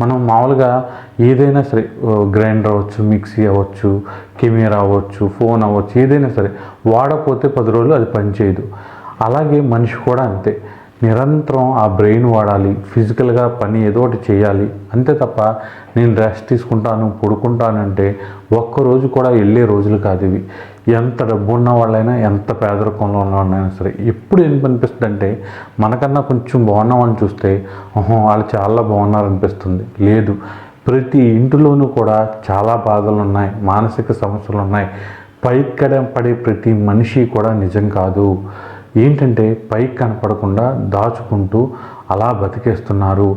మనం మామూలుగా ఏదైనా సరే గ్రైండర్ అవ్వచ్చు మిక్సీ అవ్వచ్చు కెమెరా అవ్వచ్చు ఫోన్ అవ్వచ్చు ఏదైనా సరే వాడకపోతే పది రోజులు అది పనిచేయదు అలాగే మనిషి కూడా అంతే. నిరంతరం ఆ బ్రెయిన్ వాడాలి ఫిజికల్గా పని ఏదో ఒకటి చేయాలి. అంతే తప్ప నేను రెస్ట్ తీసుకుంటాను పడుకుంటానంటే ఒక్కరోజు కూడా వెళ్ళే రోజులు కాదు ఇవి. ఎంత డబ్బు ఉన్న వాళ్ళైనా ఎంత పేదరికంలో ఉన్న వాళ్ళైనా సరే ఎప్పుడు ఏం అనిపిస్తుంది అంటే మనకన్నా కొంచెం బాగున్నామని చూస్తే ఓహో వాళ్ళు చాలా బాగున్నారనిపిస్తుంది. లేదు ప్రతి ఇంటిలోనూ కూడా చాలా బాధలు ఉన్నాయి మానసిక సమస్యలు ఉన్నాయి పైకడ పడే ప్రతి మనిషి కూడా నిజం కాదు. ఏంటంటే పైకి కనపడకుండా దాచుకుంటూ అలా బతికేస్తున్నారు.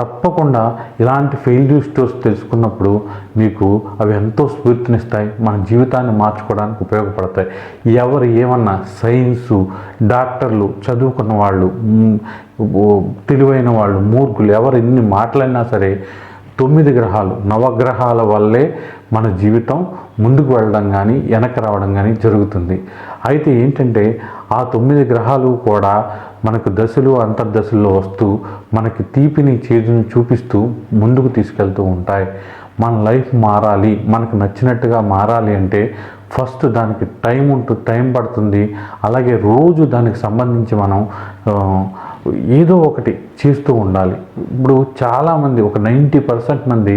తప్పకుండా ఇలాంటి ఫెయిల్యూర్ స్టోర్స్ తెలుసుకున్నప్పుడు మీకు అవి ఎంతో స్ఫూర్తినిస్తాయి. మన జీవితాన్ని మార్చుకోవడానికి ఉపయోగపడతాయి. ఎవరు ఏమన్నా సైన్సు డాక్టర్లు చదువుకున్న వాళ్ళు తెలివైన వాళ్ళు మూర్ఖులు ఎవరు ఎన్ని మాట్లాడినా సరే తొమ్మిది గ్రహాలు నవగ్రహాల వల్లే మన జీవితం ముందుకు వెళ్ళడం కానీ వెనక్కి రావడం కానీ జరుగుతుంది. అయితే ఏంటంటే ఆ తొమ్మిది గ్రహాలు కూడా మనకు దశలు అంతర్దశల్లో వస్తూ మనకి తీపిని చేదుని చూపిస్తూ ముందుకు తీసుకెళ్తూ ఉంటాయి. మన లైఫ్ మారాలి మనకు నచ్చినట్టుగా మారాలి అంటే ఫస్ట్ దానికి టైం ఉంటుంది టైం పడుతుంది. అలాగే రోజు దానికి సంబంధించి మనం ఏదో ఒకటి చేస్తూ ఉండాలి. ఇప్పుడు చాలామంది ఒక నైంటీ పర్సెంట్ మంది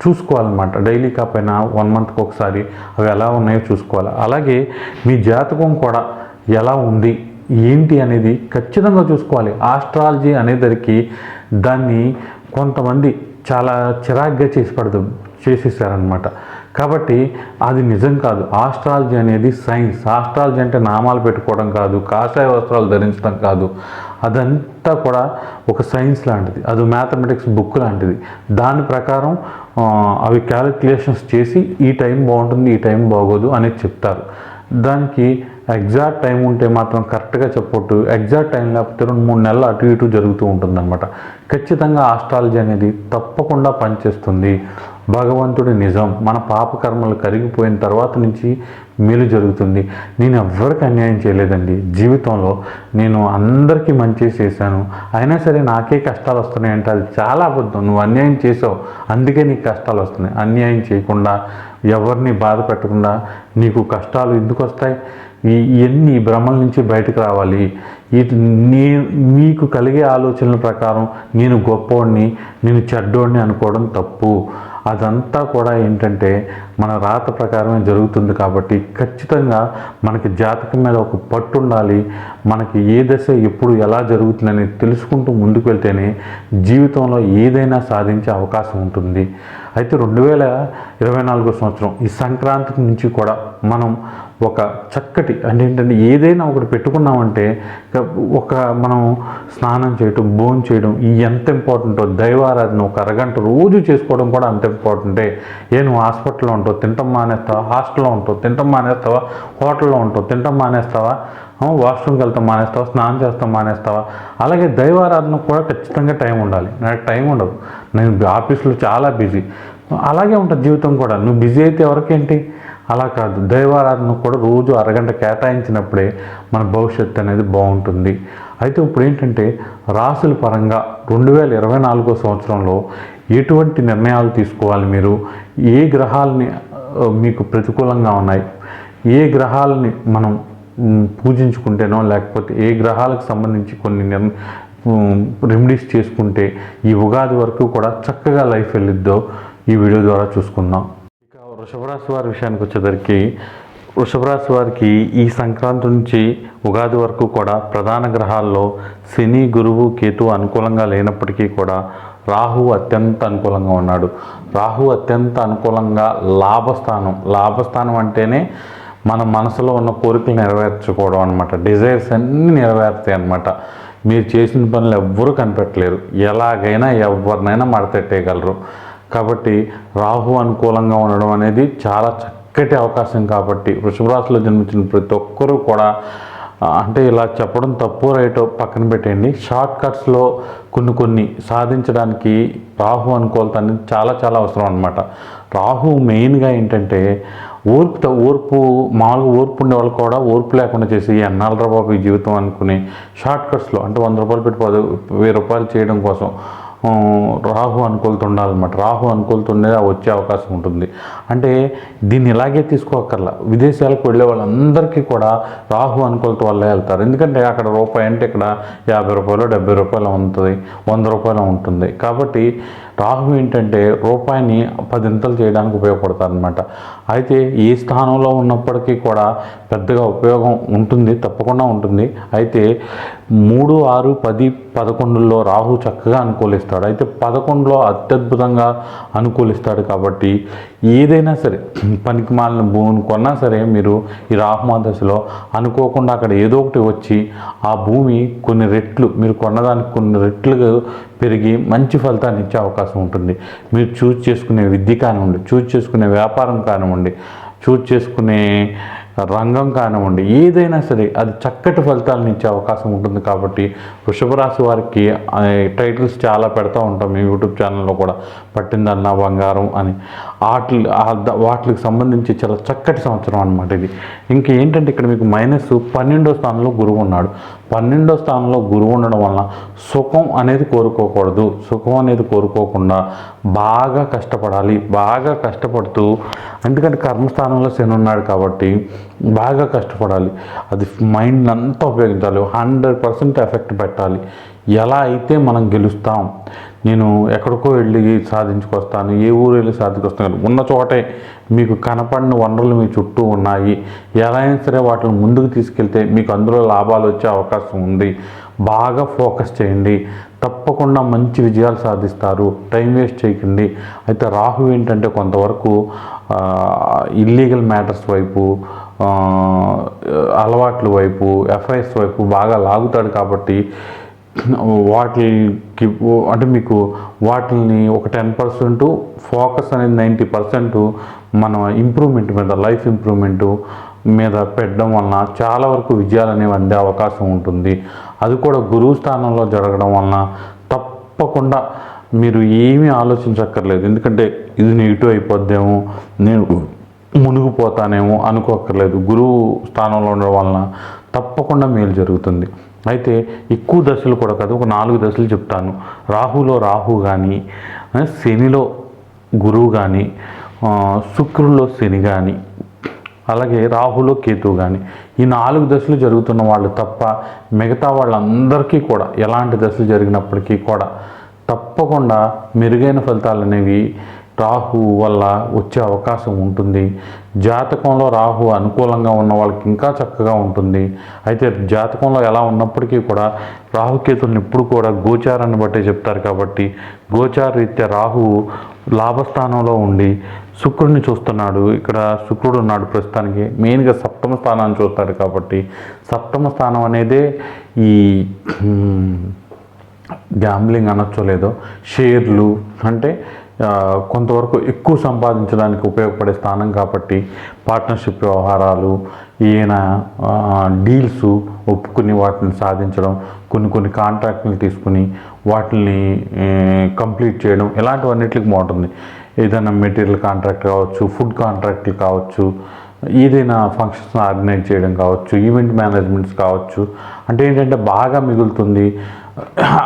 చూసుకోవాలన్నమాట. డైలీ కాకపోయినా వన్ మంత్కి ఒకసారి అవి ఎలా ఉన్నాయో చూసుకోవాలి. అలాగే మీ జాతకం కూడా ఎలా ఉంది ఏంటి అనేది ఖచ్చితంగా చూసుకోవాలి. ఆస్ట్రాలజీ అనేదరికి దాన్ని కొంతమంది చాలా చిరాగ్గా చేసి పడదు చేసేసారనమాట కాబట్టి అది నిజం కాదు. ఆస్ట్రాలజీ అనేది సైన్స్. ఆస్ట్రాలజీ అంటే నామాలు పెట్టుకోవడం కాదు కాషాయ వస్త్రాలు ధరించడం కాదు. అదంతా కూడా ఒక సైన్స్ లాంటిది. అది మ్యాథమెటిక్స్ బుక్ లాంటిది. దాని ప్రకారం అవి క్యాలిక్యులేషన్స్ చేసి ఈ టైం బాగుంటుంది ఈ టైం బాగోదు అనేది చెప్తారు. దానికి ఎగ్జాక్ట్ టైం ఉంటే మాత్రం కరెక్ట్గా చెప్పొట్టు ఎగ్జాక్ట్ టైం లేకపోతే రెండు మూడు నెలలు అటు ఇటు జరుగుతూ ఉంటుందన్నమాట. ఖచ్చితంగా ఆస్ట్రాలజీ అనేది తప్పకుండా పనిచేస్తుంది. భగవంతుడి నిజం మన పాపకర్మలు కరిగిపోయిన తర్వాత నుంచి మేలు జరుగుతుంది. నేను ఎవ్వరికి అన్యాయం చేయలేదండి. జీవితంలో నేను అందరికీ మంచి చేశాను. అయినా సరే నాకే కష్టాలు వస్తున్నాయంటే అది చాలా అబద్ధం. నువ్వు అన్యాయం చేసావు అందుకే నీకు కష్టాలు వస్తున్నాయి. అన్యాయం చేయకుండా ఎవరిని బాధ పెట్టకుండా నీకు కష్టాలు ఎందుకు వస్తాయి? ఈ ఇవన్నీ భ్రమల నుంచి బయటకు రావాలి. ఈ నీ మీకు కలిగే ఆలోచనల ప్రకారం నేను గొప్పవాడిని నేను చెడ్డోడిని అనుకోవడం తప్పు. అదంతా కూడా ఏంటంటే మన రాత ప్రకారమే జరుగుతుంది కాబట్టి ఖచ్చితంగా మనకి జాతకం మీద ఒక పట్టు ఉండాలి. మనకి ఏ దశ ఎప్పుడు ఎలా జరుగుతుందని తెలుసుకుంటూ ముందుకు వెళ్తేనే జీవితంలో ఏదైనా సాధించే అవకాశం ఉంటుంది. అయితే రెండు వేల ఇరవై నాలుగో సంవత్సరం ఈ సంక్రాంతి నుంచి కూడా మనం ఒక చక్కటి అంటే ఏంటంటే ఏదైనా ఒకటి పెట్టుకున్నామంటే ఒక మనం స్నానం చేయటం భోజనం చేయడం ఈ ఎంత ఇంపార్టెంటో దైవారాధన ఒక అరగంట రోజు చేసుకోవడం కూడా అంత ఇంపార్టెంటే ఏ. నువ్వు హాస్పిటల్లో ఉంటావు తింటాం మానేస్తావా? హాస్టల్లో ఉంటావు తింటాం మానేస్తావా? హోటల్లో ఉంటావు తింటాం మానేస్తావా? వాష్రూమ్కి వెళ్తాం మానేస్తావా? స్నానం చేస్తాం మానేస్తావా? అలాగే దైవారాధన కూడా ఖచ్చితంగా టైం ఉండాలి. నాకు టైం ఉండదు. నేను ఆఫీస్లో చాలా బిజీ. అలాగే ఉంటుంది జీవితం కూడా. నువ్వు బిజీ అయితే ఎవరికేంటి? అలా కాదు. దైవారాధన కూడా రోజు అరగంట కేటాయించినప్పుడే మన భవిష్యత్తు అనేది బాగుంటుంది. అయితే ఇప్పుడు ఏంటంటే రాసుల పరంగా రెండు వేల ఇరవై నాలుగో సంవత్సరంలో ఎటువంటి నిర్ణయాలు తీసుకోవాలి మీరు? ఏ గ్రహాలని మీకు ప్రతికూలంగా ఉన్నాయి? ఏ గ్రహాలని మనం పూజించుకుంటేనో లేకపోతే ఏ గ్రహాలకు సంబంధించి కొన్ని నిర్ రెమెడీస్ చేసుకుంటే ఈ ఉగాది వరకు కూడా చక్కగా లైఫ్ వెళ్ళిద్దో? ఈ వీడియో ద్వారా చూసుకుందాం. వృషభరాశి వారి విషయానికి వచ్చేసరికి వృషభరాశి వారికి ఈ సంక్రాంతి నుంచి ఉగాది వరకు కూడా ప్రధాన గ్రహాల్లో శని గురువు కేతు అనుకూలంగా లేనప్పటికీ కూడా రాహు అత్యంత అనుకూలంగా ఉన్నాడు. రాహు అత్యంత అనుకూలంగా లాభస్థానం లాభస్థానం అంటేనే మన మనసులో ఉన్న కోరికలు నెరవేర్చుకోవడం అనమాట డిజైర్స్ అన్నీ నెరవేరుతాయి అనమాట మీరు చేసిన పనులు ఎవ్వరూ కనిపెట్టలేరు. ఎలాగైనా ఎవరినైనా మడతెట్టేయగలరు. కాబట్టి రాహు అనుకూలంగా ఉండడం అనేది చాలా చక్కటి అవకాశం కాబట్టి వృషభరాశిలో జన్మించిన ప్రతి ఒక్కరూ కూడా అంటే ఇలా చెప్పడం తప్పు రైటో పక్కన పెట్టేయండి. షార్ట్ కట్స్లో కొన్ని కొన్ని సాధించడానికి రాహు అనుకూలత అనేది చాలా చాలా అవసరం అనమాట రాహు మెయిన్గా ఏంటంటే ఓర్పు ఓర్పు మామూలుగా ఓర్పు ఉండే వాళ్ళు కూడా ఓర్పు లేకుండా చేసి ఎన్నాళ్ళ బాబు ఈ జీవితం అనుకుని షార్ట్ కట్స్లో అంటే వంద రూపాయలు పెట్టి పది వెయ్యి రూపాయలు చేయడం కోసం రాహు అనుకూలత ఉండాలన్నమాట రాహు అనుకూలత ఉండేది వచ్చే అవకాశం ఉంటుంది. అంటే దీన్ని ఇలాగే తీసుకోకర్లా విదేశాలకు వెళ్ళే వాళ్ళందరికీ కూడా రాహు అనుకూలత వల్లే వెళ్తారు. ఎందుకంటే అక్కడ రూపాయి అంటే ఇక్కడ యాభై రూపాయలు డెబ్బై రూపాయలు ఉంటుంది వంద రూపాయలు ఉంటుంది. కాబట్టి రాహు ఏంటంటే రూపాయిని పదింతలు చేయడానికి ఉపయోగపడతారు అనమాట అయితే ఏ స్థానంలో ఉన్నప్పటికీ కూడా పెద్దగా ఉపయోగం ఉంటుంది తప్పకుండా ఉంటుంది. అయితే మూడు ఆరు పది పదకొండులో రాహు చక్కగా అనుకూలిస్తాడు. అయితే పదకొండులో అత్యద్భుతంగా అనుకూలిస్తాడు కాబట్టి ఏదైనా సరే పనికి మాలిన భూమిని కొన్నా సరే మీరు ఈ రాహుమాదశలో అనుకోకుండా అక్కడ ఏదో ఒకటి వచ్చి ఆ భూమి కొన్ని రెట్లు మీరు కొన్నదానికి కొన్ని రెట్లు పెరిగి మంచి ఫలితాన్ని ఇచ్చే అవకాశం ఉంటుంది. మీరు చూజ్ చేసుకునే విద్య కానివ్వండి చూజ్ చేసుకునే వ్యాపారం కానివ్వండి చూజ్ చేసుకునే రంగం కానివ్వండి ఏదైనా సరే అది చక్కటి ఫలితాలను ఇచ్చే అవకాశం ఉంటుంది కాబట్టి వృషభ రాశి వారికి టైటిల్స్ చాలా పెడతా ఉంటాం మీ యూట్యూబ్ ఛానల్లో కూడా. పట్టిందన్న బంగారం అని. వాటి వాటికి సంబంధించి చాలా చక్కటి సంవత్సరం అనమాట ఇది. ఇంకేంటంటే ఇక్కడ మీకు మైనస్ పన్నెండో స్థానంలో గురువు ఉన్నాడు. పన్నెండో స్థానంలో గురువు ఉండడం వలన సుఖం అనేది కోరుకోకూడదు. సుఖం అనేది కోరుకోకుండా బాగా కష్టపడాలి. బాగా కష్టపడుతూ ఎందుకంటే కర్మస్థానంలో శని ఉన్నాడు కాబట్టి బాగా కష్టపడాలి. అది మైండ్ అంతా ఉపయోగించాలి. హండ్రెడ్ పర్సెంట్ ఎఫెక్ట్ పెట్టాలి. ఎలా అయితే మనం గెలుస్తాం నేను ఎక్కడికో వెళ్ళి సాధించుకొస్తాను ఏ ఊరు వెళ్ళి సాధించుకొస్తాను ఉన్న చోటే మీకు కనపడిన వనరులు మీ చుట్టూ ఉన్నాయి. ఎలా అయినా సరే వాటిని ముందుకు తీసుకెళ్తే మీకు అందులో లాభాలు వచ్చే అవకాశం ఉంది. బాగా ఫోకస్ చేయండి. తప్పకుండా మంచి విజయాలు సాధిస్తారు. టైం వేస్ట్ చేయకండి. అయితే రాహు ఏంటంటే కొంతవరకు ఇల్లీగల్ మ్యాటర్స్ వైపు అలవాట్ల వైపు ఎఫ్ఐఎస్ వైపు బాగా లాగుతాడు కాబట్టి వాటికి అంటే మీకు వాటిని ఒక టెన్ పర్సెంట్ ఫోకస్ అనేది నైంటీ పర్సెంట్ మన ఇంప్రూవ్మెంట్ మీద లైఫ్ ఇంప్రూవ్మెంట్ మీద పెట్టడం వలన చాలా వరకు విజయాలు అనేవి అందే అవకాశం ఉంటుంది. అది కూడా గురువు స్థానంలో జరగడం వలన తప్పకుండా మీరు ఏమీ ఆలోచించక్కర్లేదు. ఎందుకంటే ఇది నెగిటివ్ అయిపోద్దేమో నేను మునిగిపోతానేమో అనుకోక్కర్లేదు. గురువు స్థానంలో ఉండడం వలన తప్పకుండా మేలు జరుగుతుంది. అయితే ఎక్కువ దశలు కూడా కాదు ఒక నాలుగు దశలు చెప్తాను. రాహులో రాహు కానీ శనిలో గురువు కానీ శుక్రుల్లో శని కానీ అలాగే రాహులో కేతు కానీ ఈ నాలుగు దశలు జరుగుతున్న వాళ్ళు తప్ప మిగతా వాళ్ళందరికీ కూడా ఎలాంటి దశలు జరిగినప్పటికీ కూడా తప్పకుండా మెరుగైన ఫలితాలు అనేవి రాహు వల్ల వచ్చే అవకాశం ఉంటుంది. జాతకంలో రాహు అనుకూలంగా ఉన్న వాళ్ళకి ఇంకా చక్కగా ఉంటుంది. అయితే జాతకంలో ఎలా ఉన్నప్పటికీ కూడా రాహుకేతుల్ని ఎప్పుడు కూడా గోచారాన్ని బట్టే చెప్తారు కాబట్టి గోచార రీత్యా రాహువు లాభస్థానంలో ఉండి శుక్రుడిని చూస్తున్నాడు. ఇక్కడ శుక్రుడు ఉన్నాడు ప్రస్తుతానికి. మెయిన్గా సప్తమ స్థానాన్ని చూస్తాడు కాబట్టి సప్తమ స్థానం అనేదే ఈ గ్యాంబ్లింగ్ అనొచ్చో లేదో షేర్లు అంటే కొంతవరకు ఎక్కువ సంపాదించడానికి ఉపయోగపడే స్థానం కాబట్టి పార్ట్నర్షిప్ వ్యవహారాలు ఈయన డీల్స్ ఒప్పుకుని వాటిని సాధించడం కొన్ని కొన్ని కాంట్రాక్టులు తీసుకుని వాటిని కంప్లీట్ చేయడం ఇలాంటివన్నిటికి బాగుంటుంది. ఏదైనా మెటీరియల్ కాంట్రాక్ట్ కావచ్చు ఫుడ్ కాంట్రాక్ట్లు కావచ్చు ఏదైనా ఫంక్షన్స్ ఆర్గనైజ్ చేయడం కావచ్చు ఈవెంట్ మేనేజ్మెంట్స్ కావచ్చు. అంటే ఏంటంటే బాగా మిగులుతుంది.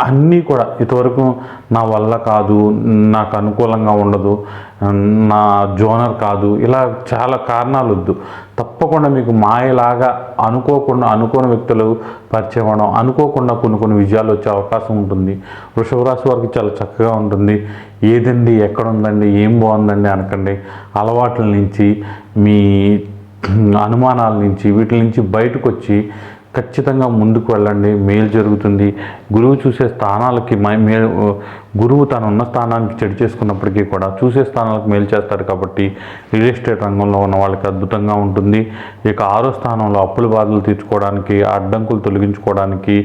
అన్నీ కూడా ఇంతవరకు నా వల్ల కాదు నాకు అనుకూలంగా ఉండదు నా జోనర్ కాదు ఇలా చాలా కారణాలు వద్దు. తప్పకుండా మీకు మాయలాగా అనుకోకుండా అనుకోని వ్యక్తులు పరిచయం అవడం అనుకోకుండా కొన్ని కొన్ని విజయాలు వచ్చే అవకాశం ఉంటుంది. వృషభరాశి వారికి చాలా చక్కగా ఉంటుంది. ఏదండి ఎక్కడ ఉందండి ఏం బాగుందండి అనకండి. అలవాట్ల నుంచి మీ అనుమానాల నుంచి వీటి నుంచి బయటకు వచ్చి ఖచ్చితంగా ముందుకు వెళ్ళండి. మేలు జరుగుతుంది. గురువు చూసే స్థానాలకి మే గురువు తను ఉన్న స్థానానికి చెడు చేసుకున్నప్పటికీ కూడా చూసే స్థానాలకు మేలు చేస్తారు కాబట్టి రియల్ ఎస్టేట్ రంగంలో ఉన్న వాళ్ళకి అద్భుతంగా ఉంటుంది. ఇక ఆరో స్థానంలో అప్పుల బాధలు తీర్చుకోవడానికి అడ్డంకులు తొలగించుకోవడానికి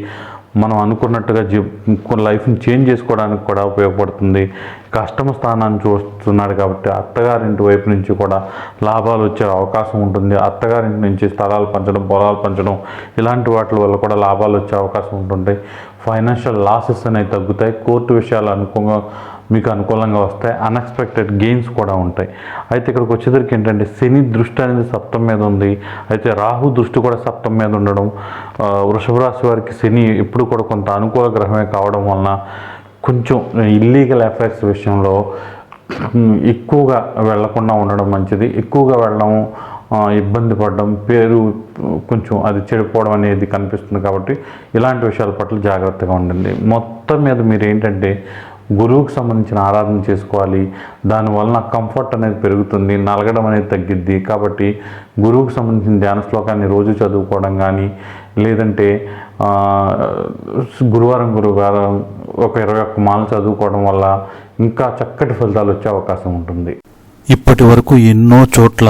మనం అనుకున్నట్టుగా జీ లైఫ్ని చేంజ్ చేసుకోవడానికి కూడా ఉపయోగపడుతుంది. కష్టమ స్థానాన్ని చూస్తున్నాడు కాబట్టి అత్తగారింటి వైపు నుంచి కూడా లాభాలు వచ్చే అవకాశం ఉంటుంది. అత్తగారింటి నుంచి స్థలాలు పంచడం పొలాలు పంచడం ఇలాంటి వాటి వల్ల కూడా లాభాలు వచ్చే అవకాశం ఉంటుంది. ఫైనాన్షియల్ లాసెస్ అనేవి తగ్గుతాయి. కోర్టు విషయాలు అనుకూలంగా మీకు అనుకూలంగా వస్తాయి. అన్ఎక్స్పెక్టెడ్ గెయిన్స్ కూడా ఉంటాయి. అయితే ఇక్కడికి వచ్చేసరికి ఏంటంటే శని దృష్టి అనేది సప్తం మీద ఉంది. అయితే రాహు దృష్టి కూడా సప్తం మీద ఉండడం వృషభ రాశి వారికి శని ఎప్పుడు కూడా కొంత అనుకూల గ్రహమే కావడం వలన కొంచెం ఇల్లీగల్ అఫైర్స్ విషయంలో ఎక్కువగా వెళ్ళకుండా ఉండడం మంచిది. ఎక్కువగా వెళ్ళడం ఇబ్బంది పడడం పేరు కొంచెం అది చెడిపోవడం అనేది కనిపిస్తుంది కాబట్టి ఇలాంటి విషయాల పట్ల జాగ్రత్తగా ఉండండి. మొత్తం మీద మీరు ఏంటంటే గురువుకు సంబంధించిన ఆరాధన చేసుకోవాలి. దానివలన కంఫర్ట్ అనేది పెరుగుతుంది నలగడం అనేది తగ్గిద్ది. కాబట్టి గురువుకు సంబంధించిన ధ్యాన శ్లోకాన్ని రోజు చదువుకోవడం కానీ లేదంటే గురువారం గురువారం ఒక ఇరవై ఒక్క మాలు చదువుకోవడం వల్ల ఇంకా చక్కటి ఫలితాలు వచ్చే అవకాశం ఉంటుంది. ఇప్పటి వరకు ఎన్నో చోట్ల